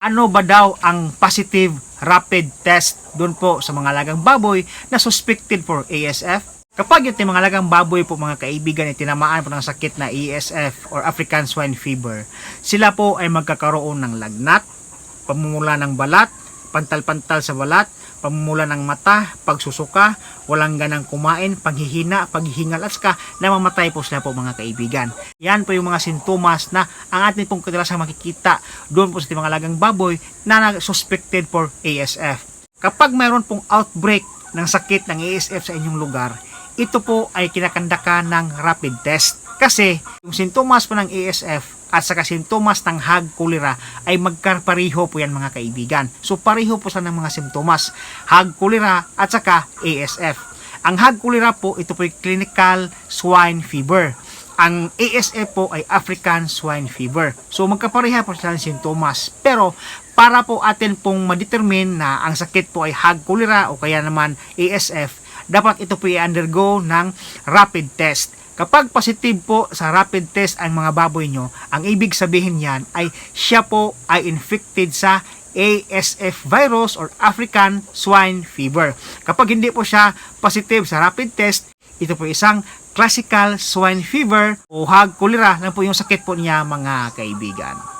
Ano ba daw ang positive rapid test doon po sa mga lagang baboy na suspected for ASF? Kapag yung mga lagang baboy po mga kaibigan ay tinamaan po ng sakit na ASF or African Swine Fever, sila po ay magkakaroon ng lagnat, pamumula ng balat, pantal-pantal sa balat, pamumula ng mata, pagsusuka, walang ganang kumain, panghihina, paghihingal at saka namamatay po sila po mga kaibigan. Yan po yung mga sintomas na ang atin pong kadalasang makikita doon po sa mga lagang baboy na suspected for ASF. Kapag mayroon pong outbreak ng sakit ng ASF sa inyong lugar, ito po ay kinakandaka ng rapid test. Kasi yung sintomas po ng ASF at saka sintomas ng hag cholera ay magkapareho po yan mga kaibigan. So pareho po sa ng mga sintomas. Hag cholera at saka ASF. Ang hag cholera po, ito po ay clinical swine fever. Ang ASF po ay African swine fever. So magkapareha po sila ng sintomas. Pero para po atin pong ma-determine na ang sakit po ay hag cholera o kaya naman ASF, dapat ito po i-undergo ng rapid test. Kapag positive po sa rapid test ang mga baboy nyo, ang ibig sabihin yan ay siya po ay infected sa ASF virus or African swine fever. Kapag hindi po siya positive sa rapid test, ito po isang classical swine fever o hag cholera lang po yung sakit po niya mga kaibigan.